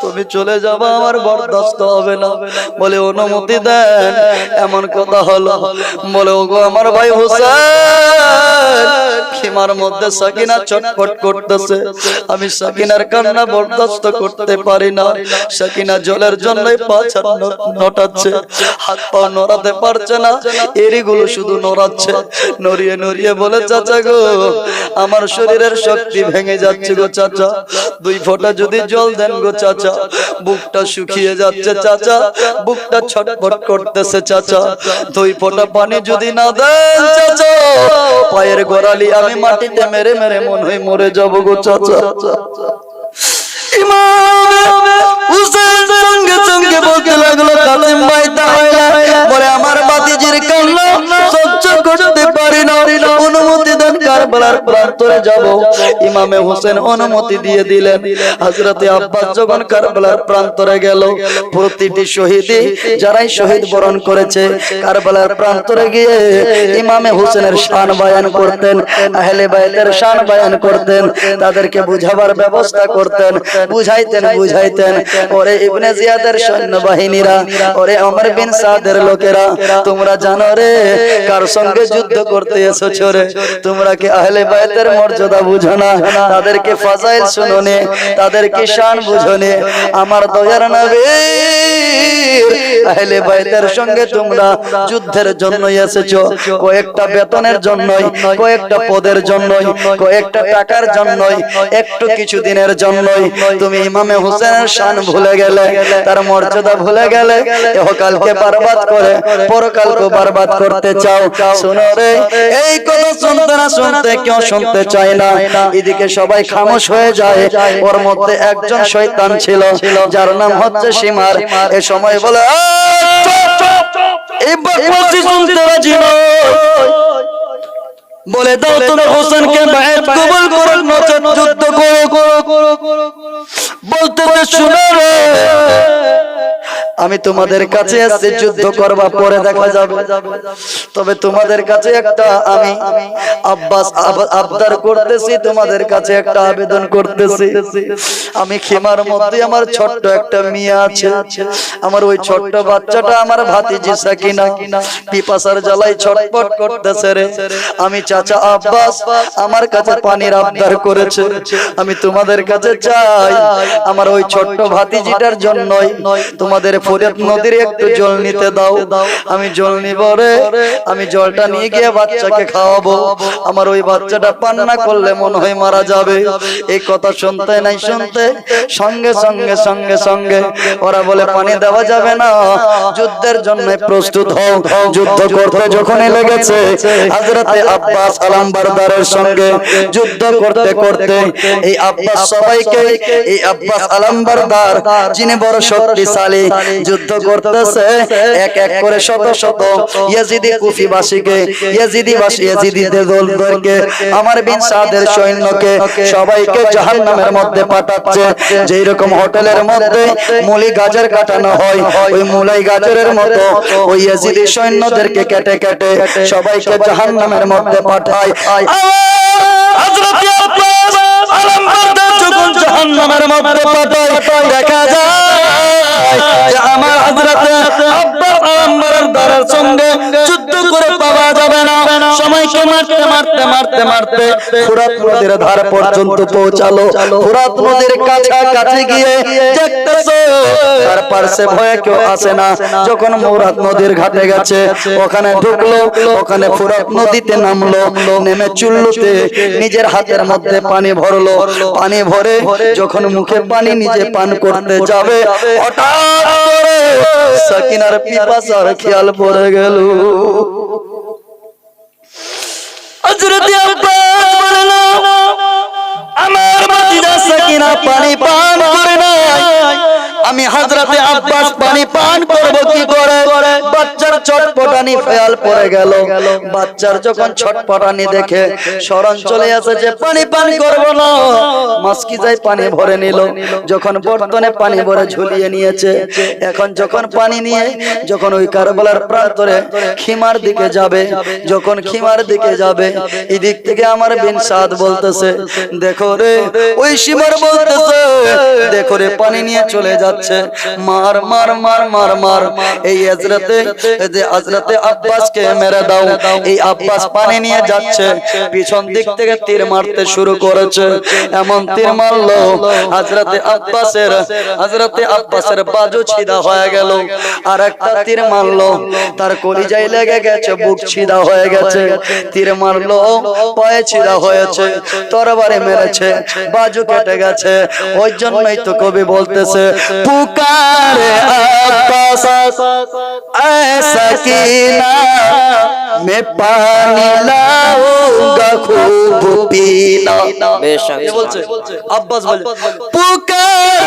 তুমি চলে যাবা আমার বরদাস্ত হবে না। বলে অনুমতি দেন, এমন কথা হলো। বলে, ওগো, আমার ভাই হোসেন খিমার মধ্যে সাকিনা চটপট করতেছে। আমি সাকিনার কান্না বরদাস্ত করতে পারি না। সাকিনা জলের জন্যই পা নটাচ্ছে। হাত পা নড়াতে পারছে না। এরিগুলো শুধু নড়াচ্ছে। নড়িয়ে নড়িয়ে বলে, চাচা গো, আমার শরীরের শক্তি ভেঙে যাচ্ছে গো, চাচা। দুই ফোঁটা যদি জল দেন গো, চাচা। বুকটা শুকিয়ে যাচ্ছে, চাচা। বুকটা ছটফট করতেছে, চাচা। দুই ফোঁটা পানি যদি না দেন, চাচা। পায়ের গোড়ালি আমি মাটিতে মেরে মেরে মন হয় মরে যাব গো চাচা। আমার বাতিজির কান্না সহ্য করতে পারি না। কারবালার প্রান্তরে যাব। ইমামে হোসেন অনুমতি দিয়ে দিলেন। হযরতে আব্বাস যখন কারবালার প্রান্তরে গেল, প্রতিটি শহীদই যারাই শহীদ বরণ করেছে, কারবালার প্রান্তরে গিয়ে ইমামে হোসেনের শান বয়ান করতেন, আহলে বাইতের শান বয়ান করতেন, তাদেরকে বুঝাবার ব্যবস্থা করতেন, বুঝাইতেন বুঝাইতেন। ওরে ইবনে জিয়াদের সৈন্যবাহিনীরা, ওরে অমর বিন সাদের লোকেরা, তোমরা জানো রে, কার সঙ্গে যুদ্ধ করতে এসেছ রে? তোমরা কি আহলে বাইতের মর্যাদা বুঝো না। তাদেরকে ফাজাইল শুনো নে। তাদেরকে শান বুঝো নে। আমার দয়ার নবী আহলে বাইতের সঙ্গে তোমরা যুদ্ধের জন্য এসেছ। কয়েকটা বেতনের জন্যই কয়েকটা পদের জন্যই কয়েকটা টাকার জন্যই একটু কিছু দিনের জন্যই তুমি ইমামে হোসেনের শান ভুলে গেলে তার মর্যাদা ভুলে গেলে ইহকালকে বরবাদ করে পরকালকে বরবাদ করতে চাও। শোনো রে এই কথা শুনতে না শুনতে কেউ শুনতে চায় না। এদিকে সবাই খামোশ হয়ে যায়। ওর মধ্যে একজন শয়তান ছিল যার নাম হচ্ছে সীমার এ সময় বলে "আ, চুপ, চুপ, চুপ, এই বকবাসি শুনতে রাজি বলে দাও তুমি হোসেনকে বায়াত কবুল করো নচেত যুদ্ধ করো। বলতে শুনো রে। আমি তোমাদের কাছে আসছি যুদ্ধ করবা পরে দেখা যাবে। তবে তোমাদের কাছে একটা আমি আব্বাস আবদার করতেছি তোমাদের কাছে একটা আবেদন করতেছি। আমি খেমার মধ্যে আমার ছোট্ট একটা মেয়ে আছে। আমার ওই ছোট্ট বাচ্চাটা আমার ভাতিজি সাকিনা। পিপাসার জ্বালাই ছটপট করতেছে রে। আমি চাচা আব্বাস আমার কাছে পানির আবদার করেছে। আমি তোমাদের কাছে চাই। আমার ওই ছোট্ট ভাতিজিটার জন্যই তোমাদের ফরিয়াদ নদীর একটু জল নিতে দাও। আমি জল নিব রে। আমি জলটা নিয়ে গিয়ে বাচ্চাকে খাওয়াবো। আমার ওই বাচ্চাটা পান না করলে মনে হয় মারা যাবে। এই কথা শুনতে নাই শুনতে। সঙ্গে সঙ্গে সঙ্গে সঙ্গে ওরা বলে পানি দেওয়া যাবে না। যুদ্ধের জন্য প্রস্তুত হও। যুদ্ধ করতে যখন লেগেছে হযরতে আব্বাস আলাম বারদারের সঙ্গে যুদ্ধ করতে করতে এই আব্বাস সবাইকে এই আব্বাস আলাম বারদার যিনি বড় শক্তিশালী যুদ্ধ করতেছে। এক এক করে শত শত ইয়াজিদি কুফিবাসীকে, ইয়াজিদি বাসী ইয়াজিদি দলদেরকে, আমার বিন সাদের সৈন্যকে সবাইকে জাহান্নামের মধ্যে পাঠাচ্ছে। যেই রকম হোটেলের মধ্যে মুলি গাজর কাটানো হয়, ওই মুলাই গাজরের মতো ওই ইয়াজিদি সৈন্যদেরকে কেটে কেটে সবাইকে জাহান্নামের মধ্যে পাঠায়। হযরত আব্বাস আলমবারদার যখন জাহান্নামের মধ্যে পাঠায়, দেখা যায় যে আমার হযরত আব্বাস আলমবারদারের সঙ্গে যুদ্ধ করে পাওয়া যাবে না। সময়কে মারতে মারতে মারতে মারতে। ফুরাত নদীর ধার পর্যন্ত পৌঁছালো। ফুরাত নদীর কাছাকাছি গিয়ে দেখতেছো তার পার্শ্বে ভয়ে কেউ আসে না। যখন মৌরাত নদীর ঘাটে গেছে ওখানে ঢুকলো ওখানে ফুরাত নদীতে নামলো নেমে চুল্লুতে নিজের হাতের মধ্যে পানি ভরলো। পানি ভরে যখন মুখে পানি নিজে পান করতে যাবে হঠাৎ সাকিনার পিপাসার খেয়াল পড়ে গেল। হযরত আব্বাস বলল আমার ভাতিজা সাকিনা পানি পান করে নাই। আমি হযরতে আব্বাস পানি পান করব কি করে? বাচ্চার ছটপটানি ফেয়াল পড়ে গেল। বাচ্চার যখন ছটপটানি দেখে শরণ চলে আসে যে পানি পান করব না। মাসকি যাই পানি ভরে নিল। যখন বর্তনে পানি ভরে ঝুলিয়ে নিয়েছে এখন যখন পানি নিয়ে যখন ওই কারবালার প্রান্তরে খিমার দিকে যাবে যখন খিমার দিকে যাবে এদিক থেকে আমার বিন সাদ বলতেছে দেখো রে ওই সীমার বলতেছে দেখো রে পানি নিয়ে চলে যাচ্ছে মার মার মার মার মার। এই হজরতে যে হজরতে আব্বাসকে মেরে দাও। এই আব্বাস পানি নিয়ে যাচ্ছে, পিছন দিক থেকে তীর মারতে শুরু করেছে। এমন তীর মারলো হজরতে আব্বাসের হজরতে আব্বাসের বাজু ছিদা হয়ে গেল। আর একটা তীর মারলো, তার কলিজায় লেগে গেছে, বুক ছিদা হয়ে গেছে। তীর মারলো, পায়ে ছিদা হয়েছে, তরবারে মেরেছে, বাজু কেটে গেছে। ওই জন্যই তো কবি বলতেছে پکار اے سکینہ میں پانی لاؤں گا خوب پینا بے شک عباس بولے پکار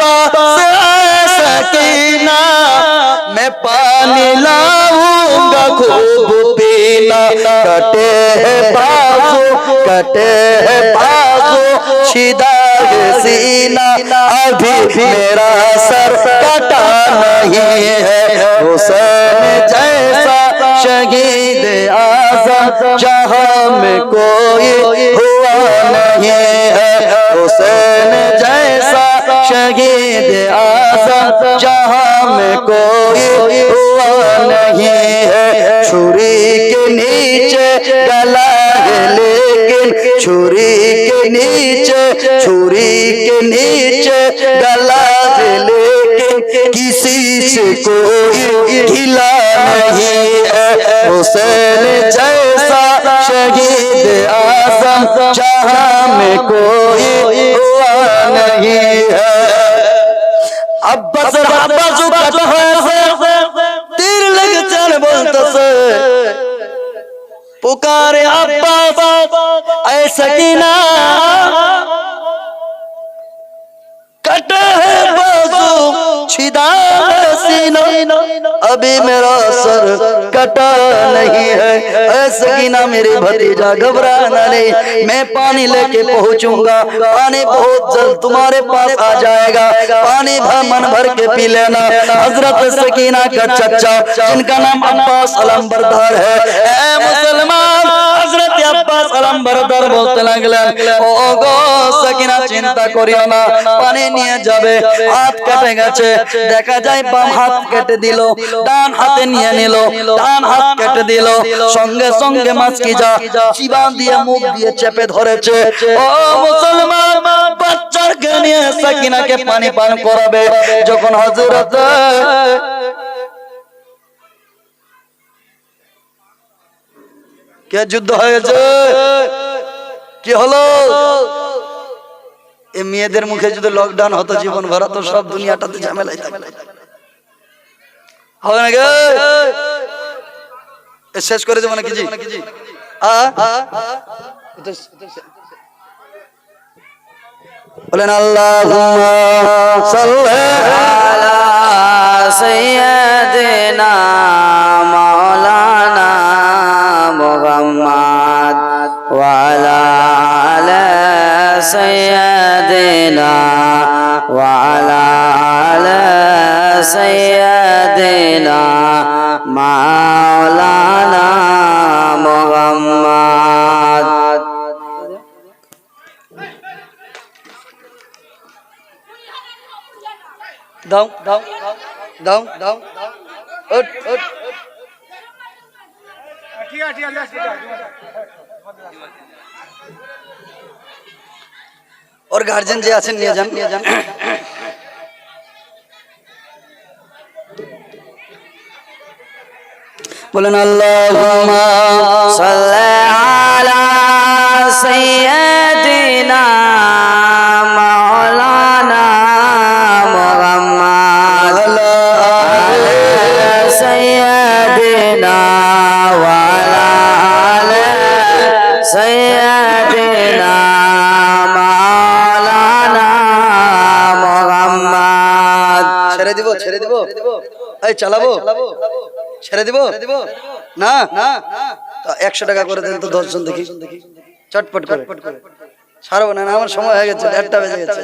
عباس ایسا کینا میں پانی لاؤں گا خوب پینا کٹے ہیں بازو کٹے ہیں بازو شیدہ سینہ ابھی میرا سر کٹا نہیں ہے۔ حسین جیسا شہید آزم جہاں میں کوئی ہوا نہیں ہے۔ حسین جیسا شہید آزم جہاں میں کوئی ہوا نہیں ہے۔ چھوڑی کے نیچے گلا لے چھری کے نیچے چھری کے نیچے گلا لے کے کسی سے کوئی گلا نہیں ہے حسین جیسا شہید آزم جہاں میں کوئی ہوا نہیں ہے اب بس اب بس پکار ابا اے سکینہ۔ کٹے ہیں بازو چھدا ہے سینہ۔ ابھی میرا سر کٹا نہیں ہے۔ ایسا کی نہ میرے بھتیجا گھبرانا نہیں میں پانی لے کے پہنچوں گا۔ پانی بہت جلد تمہارے پاس آ جائے گا۔ پانی بھا من بھر کے پی لینا۔ حضرت سکینہ کا چچا، جن کا نام عباس علم بردار ہے۔ اے مسلمان! আব্বাস আলমবরদার বলতে লাগলেন সাকিনা, চিন্তা করিও না, পানি নিয়ে যাবে, হাত কেটে গেছে, দেখা যায় বাম হাত কেটে দিল, ডান হাতে নিয়ে নিল, ডান হাত কেটে দিল, সঙ্গে সঙ্গে মাছকি যা চিবান দিয়ে মুখ দিয়ে চেপে ধরেছে, ও মুসলমান, বাচ্চাকে নিয়ে সাকিনাকে পানি পান করাবে, যখন হযরত কে যুদ্ধ হয়েছে? কি হলো? এই মেয়েদের মুখে যদি লকডাউন হতো জীবন ভরা তো সব দুনিয়াটাতে ঝামেলাই হবে না গে শেষ করে দেবো নাকি জি? বলেন আল্লাহ সাল্লাহ সাইয়্যিদিনা وعلى آل سيدنا وعلى آل سيدنا مولانا محمد দাও দাও দাও দাও উঠ উঠ ওর গার্জেন যে আছেন নিয়ে যান নিয়ে যান বলেন আল্লাহ এই চালাবো? ছেড়ে দিব? না? না একশো টাকা করে দেন তো দশজন দেখি। চটপট করে। ছাড়বো না আমার সময় হয়ে গেছে দেড়টা বেজে গেছে।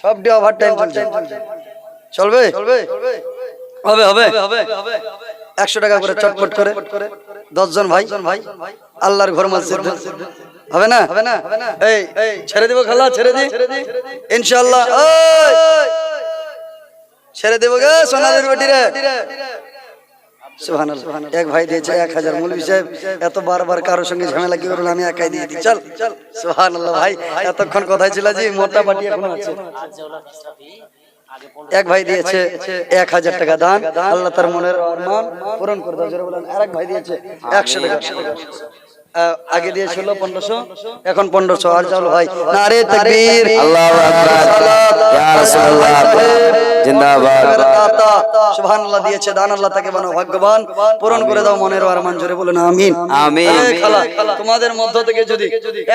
সব ডে ওভার টাইম চলছে। চলবে? হবে হবে। একশো টাকা করে চটপট করে দশজন ভাই। ভাই। আল্লাহর ঘর মসজিদ হবে না? হবে না? এই ছেড়ে দিব খালা ছেড়ে দি। ইনশাআল্লাহ। ওই! ছেড়ে দেবো গে সোনাদের বেটিরে এক ভাই দিয়েছে এক হাজার মৌলভী সাহেব এত বারবার কারোর সঙ্গে ঝামেলা কি করল আমি একাই দিয়ে দিই। চল। চল সুবহানাল্লাহ ভাই এতক্ষণ কথাই ছিল যে মোটা পাটি এখনও আছে। এক ভাই দিয়েছে এক হাজার টাকা দান আল্লাহ তার মনের আরমান পূরণ করে দাও জোরে বলেন। আরেক ভাই দিয়েছে একশো টাকা। আগে দিয়েছিল পনেরোশো এখন পনেরোশো। আর চল ভাই নারে তকবীর। আল্লাহু আকবার রাসূলুল্লাহ দিয়েছে দান আল্লাহ তাকে বানাও ভাগ্যবান। পূরণ করে দাও মনের আরমান জোরে বলুন আমিন। আমিন। তোমাদের মধ্য থেকে যদি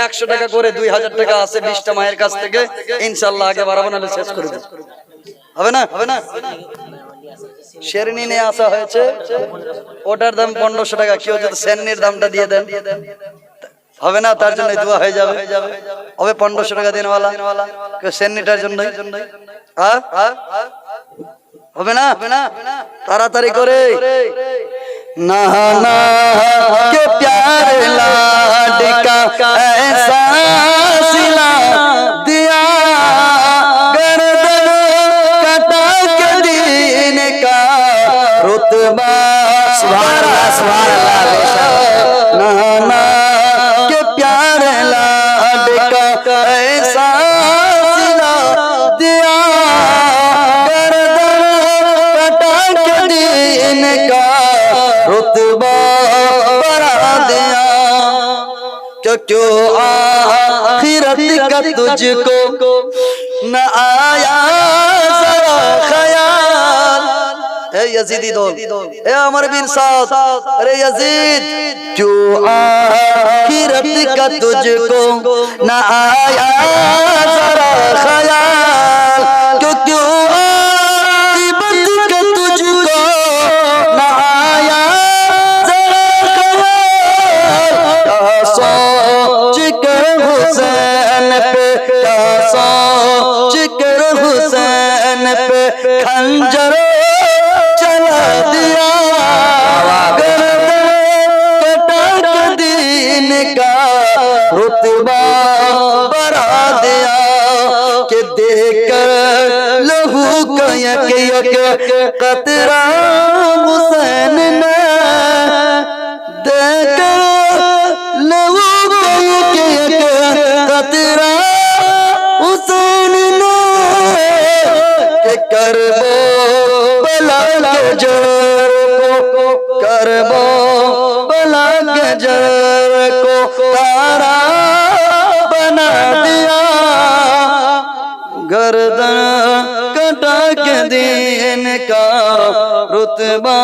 একশো টাকা করে দুই হাজার টাকা আছে বিশটা মায়ের কাছ থেকে ইনশাল্লাহ আগে বাড়াবো নাহলে শেষ করে দেব। হবে না হবে না? শেরনি নিয়ে আসা হয়েছে। ওটার দাম পনেরোশো টাকা কেউ যদি সেন্নির দামটা দিয়ে দেন। হবে না তার জন্য দোয়া হয়ে যাবে। হবে পনেরোশো টাকা দিনওয়ালা। কেউ সেনিটার জন্য হ্যাঁ? হবে না? তাড়াতাড়ি করে। না না কে প্যার লাডিকা ऐसा सिला दिया गर्दन क्यों क्यों आखिरत का तुझको न आया जरा ख्याल ए यजीदी दो ए अमर बिन साद अरे यजीद क्यों आखिरत का तुझको न आया जरा ख्याल سوچ کر حسین پہ خنجر چلا دیا۔ گردن دین کا رتبہ دیا۔ کہ دیکھ کر لہو کا یک یک قطرہ حسین نے کربو بلا جر کو کربو بلا جر کو تارا بنا دیا۔ گردن کٹا کے دین کا رتبہ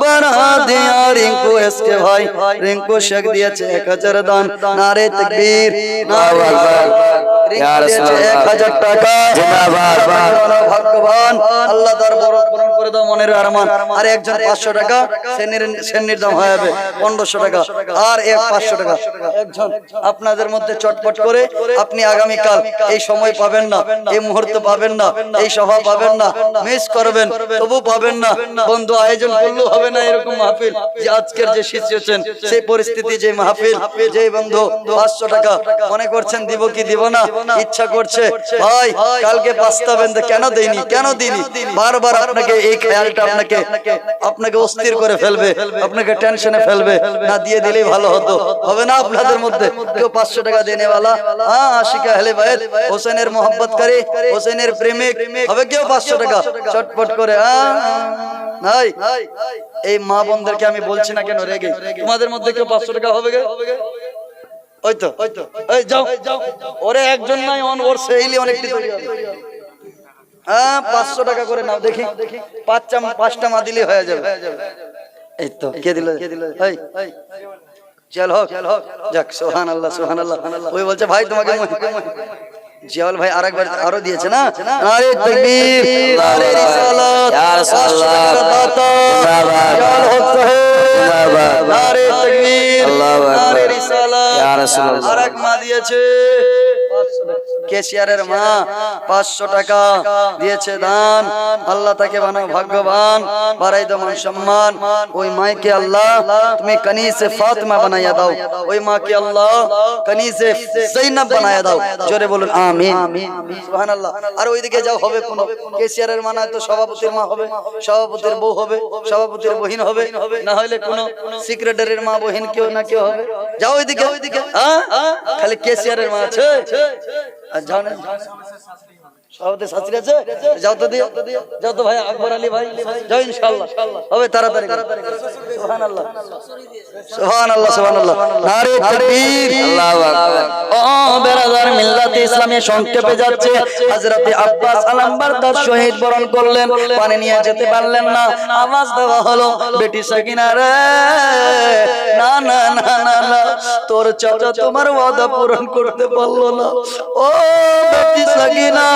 بنا دیا۔ রিঙ্কু এসকে ভাই। রিঙ্কু শেখ দিয়েছে এক হাজার দান। নারে তকবীর। এক আল্লাহ আপনাদের মধ্যে চটপট করে আপনি আগামীকাল এই সময় পাবেন না। এই মুহূর্ত পাবেন না। এই সভা পাবেন না। মিস করবেন তবু পাবেন না। বন্ধু আয়োজন করলেও হবে না এরকম মাহফিল। আজকের যে সিচুয়েশন সেই পরিস্থিতি, যে মাহফিল, যে বন্ধু, পাঁচশো টাকা। মনে করছেন দিব কি দিব না? ইচ্ছা করছে। ভাই, কালকে বাঁচতাবেন তো কেন দেইনি? কেন দিনি বারবার আপনাকে এই খেয়ালটা আপনাকে আপনাকে অস্থির করে ফেলবে, আপনাকে টেনশনে ফেলবে। না দিয়ে দিলেই ভালো হতো। হবে না আপনাদের মধ্যে? কেউ পাঁচশো টাকা দেনে वाला হ্যাঁ আশিকা হেলে ভাই হোসেনের মোহাম্মত করে হোসেনের প্রেমিক। হবে কেউ পাঁচশো টাকা? চটপট করে হ্যাঁ এই মা বোনদেরকে আমি বলছি না কেন রেগে? তোমাদের মধ্যে কেউ পাঁচশো টাকা হবে গে? ওই তো। এই যাও। ওরে একজন নাই অন ওর সেইলি অনেকটি তৈরি হবে। হ্যাঁ পাঁচশো টাকা করে নাও দেখি। পাঁচটা পাঁচটা মা দিলে হয়ে যাবে। এই তো কে দিল? কে দিল চল হোক। যাক সোহান আল্লাহ সোহান আল্লাহ ওই বলছে ভাই তোমাকে জিয়াউল ভাই আরেকবার আরও দিয়েছে না? আরে তকবীর আরে রিসালাত ইয়া রাসূলুল্লাহ। জিন্দাবাদ। জিয়াউল হক সাহেব। আরে তকবীর। আরে রিসালাত ইয়া রাসূলুল্লাহ। আরেক মা দিয়েছে কেশিয়ারের মা পাঁচশো টাকা দিয়েছে দান। আল্লাহ তাকে বানাও ভাগ্যবান। বাড়াই মান সম্মান। ওই মাইকে আল্লাহ তুমি কনিসে ফাতিমা বানাইয়া দাও। ওই মাকে আল্লাহ কনিসে জৈনব বানাইয়া দাও। জোরে বলুন আমিন। সুবহানাল্লাহ। আর ওইদিকে যাও হবে কোন। কেশিয়ারের মা না তো সভাপতির মা হবে। সভাপতির বউ হবে। সভাপতির বহিন হবে। না হলে কোন সেক্রেটারির মা বহিন কেউ না কেউ হবে। যাও ওইদিকে। ওইদিকে। হ্যাঁ? খালি কেসিয়ারের মা আছে। আর যাও না সংক্ষেপে যাচ্ছে। আব্বাস তার শহীদ বরণ করলেন। পানি নিয়ে যেতে পারলেন না। আওয়াজ দেওয়া হলো বেটি সাকিনা রে না না না না না, তোর চাচা তোমার ওয়াদা পূরণ করতে পারল না। ও বেটি সাকিনা।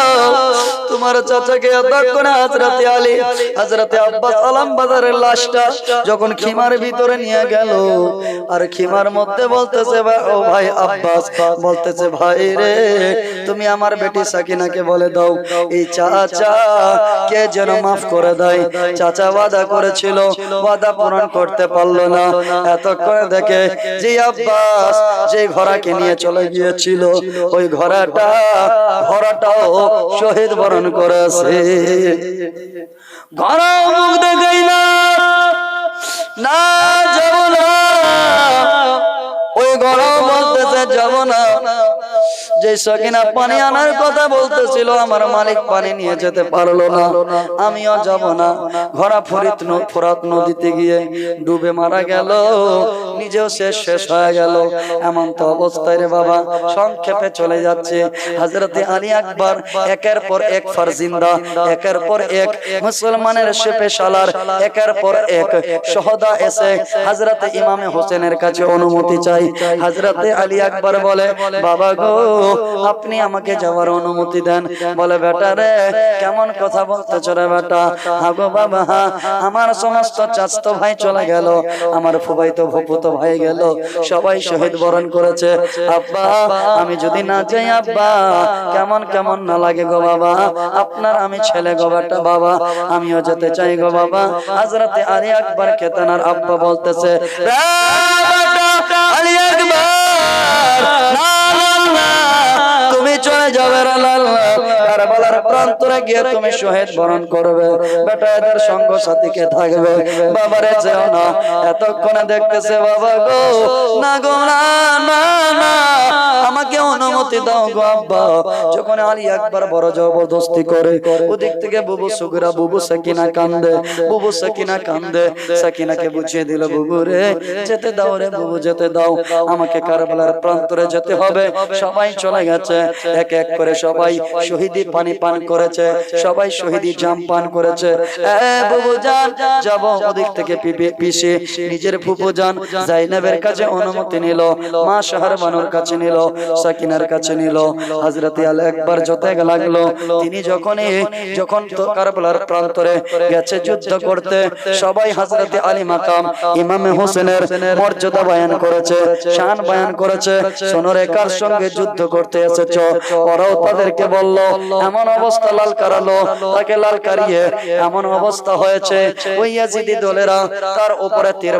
তোমার চাচাকে এতক্ষণে হযরতে আলী আব্বাস আলামবাজারের লাশটা যখন খিমার ভিতরে নিয়ে গেল, আর খিমার মধ্যে বলতেছে, ও ভাই আব্বাস, বলতেছে, ভাই রে, তুমি আমার বেটি সাকিনাকে বলে দাও, এই চাচা কে যেন মাফ করে দেয়? চাচা ওয়াদা করেছিল, ওয়াদা পূরণ করতে পারল না। এতক্ষণ দেখে যে আব্বাস যে ঘোড়াকে নিয়ে চলে গিয়েছিল, ওই ঘোড়াটা, ঘোড়াটাও শহীদ বরণ করেছে। দেখাই না যাব না। ওই গরম বলতেছে যাব না। যে সকিনা পানি আনার কথা বলতেছিল, আমার মালিক পানি নিয়ে যেতে পারল না। আমিও যাব না। ঘোড়া ফরিত ফোরাত নদীতে গিয়ে ডুবে মারা গেল। নিজেও শেষ শেষ হয়ে গেল। এমন তো অবস্থায় রে বাবা, সংক্ষেপে চলে যাচ্ছে। হজরতে আলী আকবর, একের পর এক ফারজিন্দা একের পর এক মুসলমানের শেপে সালার একের পর এক সহদা এসে হজরতে ইমামে হোসেনের কাছে অনুমতি চাই। হজরতে আলী আকবর বলে, বাবা গো আপনি আমাকে যাওয়ার অনুমতি দেন। বলে বেটা রে কেমন কথা বলতেছ রে বেটা? হাগো বাবা আমার সমস্ত চাস্ত ভাই চলে গেল আমার ফুবাইতো ভপুতো ভাই গেল সবাই শহীদ বরণ করেছে। আব্বা আমি যদি না যাই আব্বা কেমন কেমন না লাগে গো বাবা? আপনার আমি ছেলে গো বেটা বাবা আমিও যেতে চাই গো বাবা। হাজরাতে আলী আকবর কেতনার আব্বা বলতেছে "রে বেটা, আলী আকবর প্রান্তরে গিয়ে তুমি শহীদ বরণ করবে। বেটা এদের সঙ্গ সাথীকে থাকবে। বাবারে যেও না। এতক্ষণে দেখতেছে বাবা গো। না গো না না না। আমাকে অনুমতি দাও গো আব্বা। যখন আলী একবার বড় জবরদস্তি করে, ওদিক থেকে বুবু সুগরা, বুবু সাকিনা কান্দে, বুবু সাকিনা কান্দে, সাকিনাকে বুঝিয়ে দিল, বুবু রে, যেতে দাও রে, বুবু, যেতে দাও। আমাকে কারবালার প্রান্তরে যেতে হবে। সবাই চলে গেছে। এক এক করে সবাই শহীদি পানি পান করেছে। সবাই শহীদি জাম পান করেছে। বুবু জান যাব ওদিক থেকে পিসে। নিজের ফুপু জান জাইনাবের কাছে অনুমতি নিল। মা শাহর বানুর কাছে নিল। সাকিনার কাছে নিল হযরত আলী একবার যেতে লাগল। তিনি যখনই যখন কারবালার প্রান্তরে গেছে যুদ্ধ করতে সবাই হযরত আলী মাকাম ইমামে হোসেনের মর্যাদা বয়ান করেছে শান বয়ান করেছে সোনরে কার সঙ্গে যুদ্ধ করতে এসেছ ওরাও তাদেরকে বলল এমন অবস্থা লাল কারালো তাকে লাল কারিয়ে এমন অবস্থা হয়েছে ওই ইয়াজিদি দলেরা তার উপরে তীর